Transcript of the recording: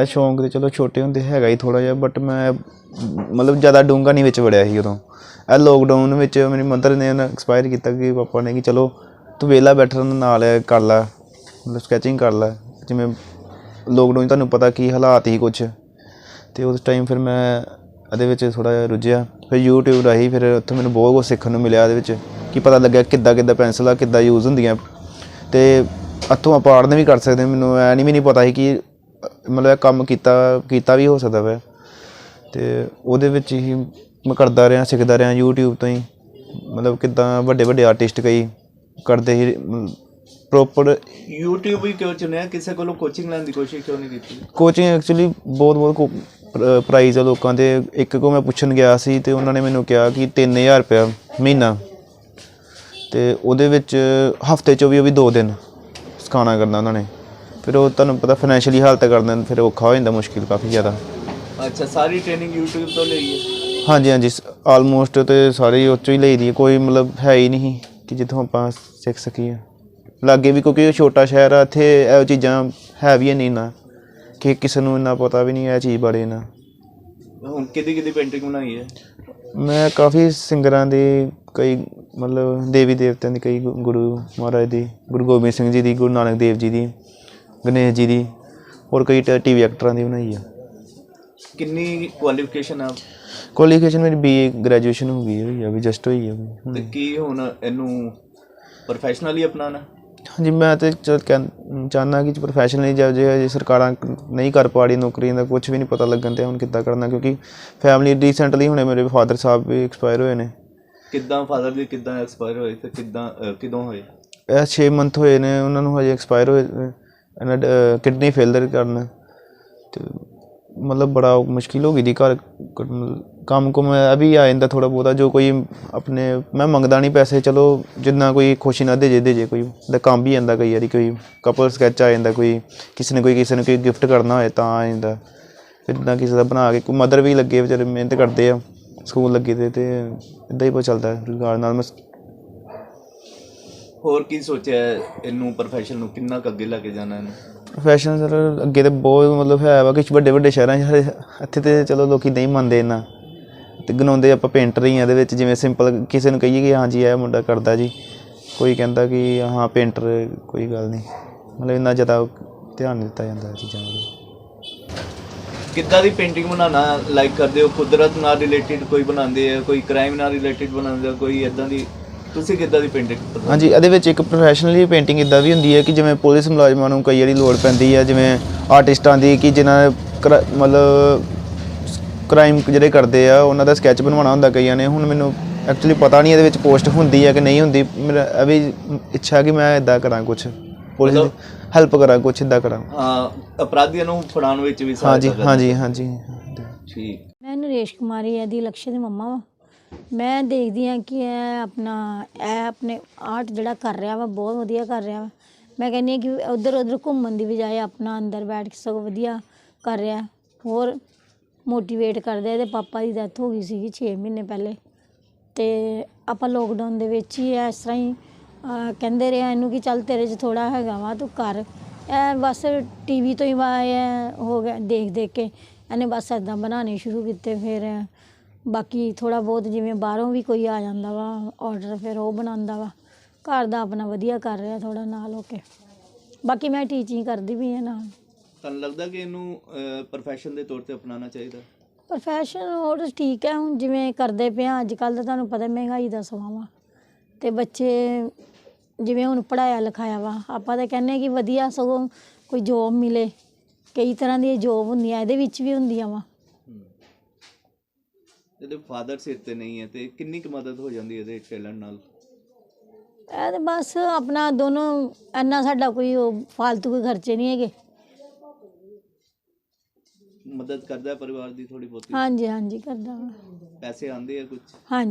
ਹੈ ਸ਼ੌਂਕ ਤੇ ਚਲੋ ਛੋਟੇ ਹੁੰਦੇ ਹੈਗਾ ਹੀ ਥੋੜਾ ਜਿਹਾ ਬਟ ਮੈਂ ਮਤਲਬ ਜ਼ਿਆਦਾ ਡੂੰਘਾ ਨਹੀਂ ਵਿੱਚ ਵੜਿਆ ਸੀ ਉਦੋਂ। ਇਹ ਲੋਕਡਾਊਨ ਵਿੱਚ ਮੇਰੀ ਮਦਰ ਨੇ ਐਕਸਪਾਇਰ ਕੀਤਾ ਕਿ ਪਾਪਾ ਨੇ ਕਿ ਚਲੋ ਤੂੰ ਵਿਹਲਾ ਬੈਠਣ ਨਾਲ ਕਰ ਲੈ, ਮਤਲਬ ਸਕੈਚਿੰਗ ਕਰ ਲੈ। ਜਿਵੇਂ ਲੋਕਡਾਊਨ ਤੁਹਾਨੂੰ ਪਤਾ ਕੀ ਹਾਲਾਤ ਹੀ ਕੁਛ। ਤੇ ਉਸ ਟਾਈਮ ਫਿਰ ਮੈਂ ਇਹਦੇ ਵਿੱਚ ਥੋੜਾ ਜਿਹਾ ਰੁੱਝਿਆ। ਫਿਰ YouTube ਰਾਹੀਂ ਫਿਰ ਉੱਥੇ ਮੈਨੂੰ ਬਹੁਤ ਕੁਝ ਸਿੱਖਣ ਨੂੰ ਮਿਲਿਆ ਇਹਦੇ ਵਿੱਚ, ਕਿ ਪਤਾ ਲੱਗਿਆ ਕਿੱਦਾਂ ਕਿੱਦਾਂ ਪੈਨਸਲਾਂ ਕਿੱਦਾਂ ਯੂਜ਼ ਹੁੰਦੀਆਂ। ਤੇ ਹੱਥੋਂ ਆਪਾਂ ਆੜਨ ਵੀ ਕਰ ਸਕਦੇ ਮੈਨੂੰ ਐ ਨਹੀਂ ਵੀ ਨਹੀਂ ਪਤਾ ਸੀ ਕਿ ਮਤਲਬ ਇਹ ਕੰਮ ਕੀਤਾ ਕੀਤਾ ਵੀ ਹੋ ਸਕਦਾ ਵਾ। ਤੇ ਉਹਦੇ ਵਿੱਚ ਹੀ ਮੈਂ ਕਰਦਾ ਰਿਹਾ ਸਿੱਖਦਾ ਰਿਹਾ YouTube ਤੋਂ ਹੀ। ਮਤਲਬ ਕਿੱਦਾਂ ਵੱਡੇ ਵੱਡੇ ਆਰਟਿਸਟ ਕਈ ਕਰਦੇ ਹੀ ਪ੍ਰੋਪਰ YouTube ਹੀ ਕਿਉਂ ਚੁਣਿਆ? ਕਿਸੇ ਕੋਲੋਂ ਕੋਚਿੰਗ ਲੈਣ ਦੀ ਕੋਸ਼ਿਸ਼ ਕਿਉਂ ਨਹੀਂ ਕੀਤੀ? ਕੋਚਿੰਗ ਐਕਚੁਅਲੀ ਬਹੁਤ ਬਹੁਤ ਪ੍ਰਾਈਜ਼ ਆ ਲੋਕਾਂ ਦੇ। ਇੱਕ ਕੋ ਮੈਂ ਪੁੱਛਣ ਗਿਆ ਸੀ ਤੇ ਉਹਨਾਂ ਨੇ ਮੈਨੂੰ ਕਿਹਾ ਕਿ 3000 ਰੁਪਇਆ ਮਹੀਨਾ। ਤੇ ਉਹਦੇ ਵਿੱਚ ਹਫ਼ਤੇ ਚੋਂ ਵੀ ਉਹ ਵੀ 2 ਦਿਨ ਸਿਖਾਉਣਾ ਕਰਨਾ ਉਹਨਾਂ ਨੇ। ਫਿਰ ਉਹ ਤੁਹਾਨੂੰ ਪਤਾ ਫਾਈਨੈਂਸ਼ੀਅਲੀ ਹਾਲਤ ਕਰਨਾ ਫਿਰ ਔਖਾ ਹੋ ਜਾਂਦਾ ਮੁਸ਼ਕਿਲ ਕਾਫੀ ਜ਼ਿਆਦਾ। ਅੱਛਾ ਸਾਰੀ ਟ੍ਰੇਨਿੰਗ YouTube ਤੋਂ ਲਈ ਹੈ? ਹਾਂਜੀ ਹਾਂਜੀ ਆਲਮੋਸਟ ਤੇ ਸਾਰੇ ਉਹ 'ਚੋਂ ਹੀ ਲਈ ਦੀ ਹੈ। ਕੋਈ ਮਤਲਬ ਹੈ ਹੀ ਨਹੀਂ ਕਿ ਜਿੱਥੋਂ ਆਪਾਂ ਸਿੱਖ ਸਕੀਏ। ਲਾਗੇ ਵੀ ਕਿਉਂਕਿ ਉਹ ਛੋਟਾ ਸ਼ਹਿਰ ਆ ਇੱਥੇ ਇਹੋ ਚੀਜ਼ਾਂ ਹੈ ਵੀ ਨਹੀਂ ਨਾ ਕਿ ਕਿਸੇ ਨੂੰ ਇੰਨਾ ਪਤਾ ਵੀ ਨਹੀਂ ਇਹ ਚੀਜ਼ ਬਾਰੇ ਨਾ। ਹੁਣ ਕਿਹਦੀ ਕਿਹਦੀ ਪੇਂਟਿੰਗ ਬਣਾਈ ਹੈ? ਮੈਂ ਕਾਫੀ ਸਿੰਗਰਾਂ ਦੇ ਕਈ ਮਤਲਬ ਦੇਵੀ ਦੇਵਤਿਆਂ ਦੀ ਕਈ ਗੁ- ਗੁਰੂ ਮਹਾਰਾਜ ਦੀ ਗੁਰੂ ਗੋਬਿੰਦ ਸਿੰਘ ਜੀ ਦੀ ਗੁਰੂ ਨਾਨਕ ਦੇਵ ਜੀ ਦੀ। ਗਣੇਸ਼ ਜੀ ਦੀ ਹੋਰ ਕਈ ਟੀਵੀ ਐਕਟਰਾਂ ਦੀ ਬਣਾਈ ਆ ਕਿੰਨੀ ਕੁਆਲੀਫਿਕੇਸ਼ਨ ਆ ਕੁਆਲੀਫਿਕੇਸ਼ਨ ਮੇਰੀ ਬੀਏ ਗ੍ਰੈਜੂਏਸ਼ਨ ਹੋ ਗਈ ਹੋਈ ਆ ਵੀ ਜਸਟ ਹੋਈ ਆ ਵੀ। ਤੇ ਕੀ ਹੁਣ ਇਹਨੂੰ ਪ੍ਰੋਫੈਸ਼ਨਲੀ ਅਪਣਾਣਾ ਹਾਂਜੀ ਮੈਂ ਤੇ ਚਾਹੁੰਦਾ ਕਿ ਪ੍ਰੋਫੈਸ਼ਨਲੀ ਜੇ ਜੇ ਸਰਕਾਰਾਂ ਨਹੀਂ ਕਰ ਪਾ ਰਹੀ ਨੌਕਰੀਆਂ ਦਾ ਕੁਝ ਵੀ ਨਹੀਂ ਪਤਾ ਲੱਗਣ ਤੇ ਹੁਣ ਕਿੱਦਾਂ ਕਰਨਾ ਕਿਉਂਕਿ ਫੈਮਿਲੀ ਰੀਸੈਂਟਲੀ ਹੁਣੇ ਮੇਰੇ ਫਾਦਰ ਸਾਹਿਬ ਵੀ ਐਕਸਪਾਇਰ ਹੋਏ ਨੇ ਕਿੱਦਾਂ ਫਾਦਰ ਦੀ ਕਿੱਦਾਂ ਐਕਸਪਾਇਰ ਹੋਏ ਤੇ ਕਿੱਦਾਂ ਕਿਦੋਂ ਹੋਏ ਇਹ 6 ਮੰਥ ਹੋਏ ਨੇ ਉਹਨਾਂ ਨੂੰ ਹਜੇ ਐਕਸਪਾਇਰ ਹੋਏ। ਇਹਨਾਂ ਕਿਡਨੀ ਫੇਲਰ ਕਾਰਨ। ਤੇ ਮਤਲਬ ਬੜਾ ਮੁਸ਼ਕਿਲ ਹੋ ਗਈ ਦੀ ਘਰ ਕੰਮ ਕੁਮ ਅਭੀ ਆ ਜਾਂਦਾ ਥੋੜਾ ਬਹੁਤਾ, ਜੋ ਕੋਈ ਆਪਣੇ, ਮੈਂ ਮੰਗਦਾ ਨਹੀਂ ਪੈਸੇ, ਚਲੋ ਜਿੰਨਾ ਕੋਈ ਖੁਸ਼ੀ ਨਾ ਦੇ ਜੇ ਦੇ ਜੇ ਕੋਈ। ਦਾ ਕੰਮ ਵੀ ਜਾਂਦਾ ਕਈ ਵਾਰੀ, ਕੋਈ ਕਪਲ ਸਕੈਚ ਆ ਜਾਂਦਾ, ਕੋਈ ਕਿਸੇ ਨੇ, ਕੋਈ ਕਿਸੇ ਨੂੰ ਕੋਈ ਗਿਫਟ ਕਰਨਾ ਹੋਏ ਤਾਂ ਆ ਜਾਂਦਾ। ਫਿਰ ਇਦਾਂ ਕਿਸੇ ਦਾ ਬਣਾ ਕੇ, ਕੋਈ ਮਦਰ ਵੀ ਲੱਗੇ, ਵਿਚਾਰੇ ਮਿਹਨਤ ਕਰਦੇ ਆ, ਸਕੂਲ ਲੱਗੇ ਤੇ ਤੇ ਇਦਾਂ ਹੀ ਪਤਾ ਚੱਲਦਾ। ਰੁਜ਼ਗਾਰ ਨਾਲ ਮੈਂ ਹੋਰ ਕੀ ਸੋਚਿਆ ਹੈ ਇਹਨੂੰ ਪ੍ਰੋਫੈਸ਼ਨ ਨੂੰ? ਕਿੰਨਾ ਕੁ ਅੱਗੇ ਲੈ ਕੇ ਜਾਣਾ ਇਹਨੂੰ? ਫੈਸ਼ਨ ਸਰ ਅੱਗੇ ਤੇ ਬਹੁਤ ਮਤਲਬ ਹੈ ਵਾ ਕਿ ਵੱਡੇ ਵੱਡੇ ਸ਼ਹਿਰਾਂ 'ਚ ਹਰੇ- ਇੱਥੇ ਤੇ ਚਲੋ ਲੋਕੀ ਨਹੀਂ ਮੰਨਦੇ ਇਹਨਾਂ ਤੇ ਗਨਾਉਂਦੇ ਆਪਾਂ ਪੇਂਟਰ ਹੀ ਆ ਇਹਦੇ ਵਿੱਚ ਜਿਵੇਂ ਸਿੰਪਲ ਕਿਸੇ ਨੂੰ ਕਹੀਏ ਕਿ ਹਾਂਜੀ ਇਹ ਮੁੰਡਾ ਕਰਦਾ ਜੀ। ਕੋਈ ਕਹਿੰਦਾ ਕਿ ਹਾਂ ਪੇਂਟਰ ਕੋਈ ਗੱਲ ਨਹੀਂ। ਮਤਲਬ ਇੰਨਾ ਜ਼ਿਆਦਾ ਧਿਆਨ ਨਹੀਂ ਦਿੱਤਾ ਜਾਂਦਾ ਇਹ ਚੀਜ਼ਾਂ ਵੱਲ। ਕਿੱਦਾਂ ਦੀ ਪੇਂਟਿੰਗ ਬਣਾਉਣਾ ਲਾਈਕ ਕਰਦੇ ਹੋ? ਕੁਦਰਤ ਨਾਲ ਰਿਲੇਟਡ ਕੋਈ ਬਣਾਉਂਦੇ ਆ? ਕੋਈ ਕ੍ਰਾਈਮ ਨਾਲ ਰਿਲੇਟਡ ਬਣਾਉਂਦੇ ਆ? ਕੋਈ ਇਦਾਂ ਦੀ ਤੁਸੀਂ ਕਿੱਦਾਂ ਦੀ ਪੇਂਟਿੰਗ ਹਾਂਜੀ ਇਹਦੇ ਵਿੱਚ ਇੱਕ ਪ੍ਰੋਫੈਸ਼ਨਲੀ ਪੇਂਟਿੰਗ ਇਦਾਂ ਵੀ ਹੁੰਦੀ ਹੈ ਕਿ ਜਿਵੇਂ ਪੁਲਿਸ ਮੁਲਾਜ਼ਮਾਂ ਨੂੰ ਕਈ ਵਾਰੀ ਲੋੜ ਪੈਂਦੀ ਹੈ ਜਿਵੇਂ ਆਰਟਿਸਟਾਂ ਦੀ ਕਿ ਜਿਨ੍ਹਾਂ ਮਤਲਬ ਕ੍ਰਾਈਮ ਜਿਹੜੇ ਕਰਦੇ ਆ ਉਹਨਾਂ ਦਾ ਸਕੈਚ ਬਣਵਾਉਣਾ ਹੁੰਦਾ ਕਈਆਂ ਨੇ। ਹੁਣ ਮੈਨੂੰ ਐਕਚੁਅਲੀ ਪਤਾ ਨਹੀਂ ਇਹਦੇ ਵਿੱਚ ਪੋਸਟ ਹੁੰਦੀ ਹੈ ਕਿ ਨਹੀਂ ਹੁੰਦੀ। ਮੇਰਾ ਇਹ ਵੀ ਇੱਛਾ ਕਿ ਮੈਂ ਇਦਾਂ ਕਰਾਂ ਕੁਝ ਪੁਲਿਸ ਦੀ ਹੈਲਪ ਕਰਾਂ ਕੁਝ ਇਦਾਂ ਕਰਾਂ। ਹਾਂ ਅਪਰਾਧੀਆਂ ਨੂੰ ਫੜਾਉਣ ਵਿੱਚ ਵੀ ਹਾਂਜੀ ਸਹਾਇਤਾ ਹਾਂਜੀ ਹਾਂਜੀ। ਠੀਕ। ਮੈਂ ਨਰੇਸ਼ ਕੁਮਾਰੀ ਇਹਦੀ ਲਕਸ਼ਯ ਦੀ ਮੰਮਾ ਵਾ। ਮੈਂ ਦੇਖਦੀ ਹਾਂ ਕਿ ਇਹ ਆਪਣਾ ਇਹ ਆਪਣੇ ਆਰਟ ਜਿਹੜਾ ਕਰ ਰਿਹਾ ਵਾ ਬਹੁਤ ਵਧੀਆ ਕਰ ਰਿਹਾ ਵਾ। ਮੈਂ ਕਹਿੰਦੀ ਹਾਂ ਕਿ ਉੱਧਰ ਉੱਧਰ ਘੁੰਮਣ ਦੀ ਬਜਾਏ ਆਪਣਾ ਅੰਦਰ ਬੈਠ ਕੇ ਸਗੋਂ ਵਧੀਆ ਕਰ ਰਿਹਾ। ਹੋਰ ਮੋਟੀਵੇਟ ਕਰਦੇ ਇਹਦੇ ਪਾਪਾ ਦੀ ਡੈਥ ਹੋ ਗਈ ਸੀਗੀ 6 ਮਹੀਨੇ ਪਹਿਲੇ। ਤੇ ਆਪਾਂ ਲੋਕਡਾਊਨ ਦੇ ਵਿੱਚ ਹੀ ਇਸ ਤਰ੍ਹਾਂ ਹੀ ਅਹ, ਕਹਿੰਦੇ ਰਹੇ ਇਹਨੂੰ ਕਿ ਚੱਲ ਤੇਰੇ 'ਚ ਥੋੜਾ ਹੈਗਾ ਵਾ ਤੂੰ ਕਰ। ਇਹ ਬਸ ਟੀਵੀ ਤੋਂ ਹੀ ਵਾ ਇਹ ਹੋ ਗਿਆ ਦੇਖ ਦੇਖ ਕੇ। ਇਹਨੇ ਬਸ ਇਦਾਂ ਬਣਾਉਣੇ ਸ਼ੁਰੂ ਕੀਤੇ ਫਿਰ ਬਾਕੀ ਥੋੜਾ ਬਹੁਤ ਜਿਵੇਂ ਬਾਹਰੋਂ ਵੀ ਕੋਈ ਆ ਜਾਂਦਾ ਵਾ ਆਰਡਰ ਫਿਰ ਉਹ ਬਣਾਉਂਦਾ ਵਾ। ਘਰ ਦਾ ਆਪਣਾ ਵਧੀਆ ਕਰ ਰਿਹਾ ਥੋੜਾ ਨਾਲ ਹੋ ਕੇ। ਬਾਕੀ ਮੈਂ ਟੀਚਿੰਗ ਕਰਦੀ ਵੀ ਹਾਂ ਨਾਲ। ਤੁਹਾਨੂੰ ਲੱਗਦਾ ਕਿ ਇਹਨੂੰ ਪ੍ਰੋਫੈਸ਼ਨ ਦੇ ਤੌਰ ਤੇ ਅਪਣਾਉਣਾ ਚਾਹੀਦਾ? ਪ੍ਰੋਫੈਸ਼ਨ ਹੋਰ ਠੀਕ ਹੈ ਹੁਣ ਜਿਵੇਂ ਕਰਦੇ ਪਏ ਆ ਅੱਜ ਕੱਲ ਤਾਂ ਤੁਹਾਨੂੰ ਪਤਾ ਮਹਿੰਗਾਈ ਦਾ ਸਮਾਂ ਵਾ। ਤੇ ਬੱਚੇ ਜਿਵੇਂ ਹੁਣ ਪੜਾਇਆ ਲਿਖਾਇਆ ਵਾ ਆਪਾਂ ਤਾਂ ਕਹਿੰਦੇ ਕਿ ਵਧੀਆ ਸਗੋਂ ਕੋਈ ਜੋਬ ਮਿਲੇ। ਕਈ ਤਰ੍ਹਾਂ ਦੀਆਂ ਜੋਬ ਹੁੰਦੀਆਂ ਇਹਦੇ ਵਿੱਚ ਵੀ ਹੁੰਦੀਆਂ ਵਾ। ਇਹਦੇ ਫਾਦਰ ਸਿਰ ਤੇ ਨਹੀਂ ਹੈ ਤੇ ਕਿੰਨੀ ਕੁ ਮਦਦ ਹੋ ਜਾਂਦੀ ਹੈ ਇਹਦੇ ਟੈਲੈਂਟ ਨਾਲ? ਇਹ ਤੇ ਬਸ ਆਪਣਾ ਦੋਨੋਂ ਇੰਨਾ ਸਾਡਾ ਕੋਈ ਉਹ ਫਾਲਤੂ ਕੋਈ ਖਰਚੇ ਨਹੀਂ ਹੈਗੇ। ਮਦਦ ਕਰਦਾ ਹੈ ਪਰਿਵਾਰ ਦੀ ਥੋੜੀ ਬਹੁਤੀ? ਹਾਂਜੀ ਹਾਂਜੀ ਕਰਦਾ ਵਾ ਪੈਸੇ ਆਉਂਦੇ ਆ ਕੁਝ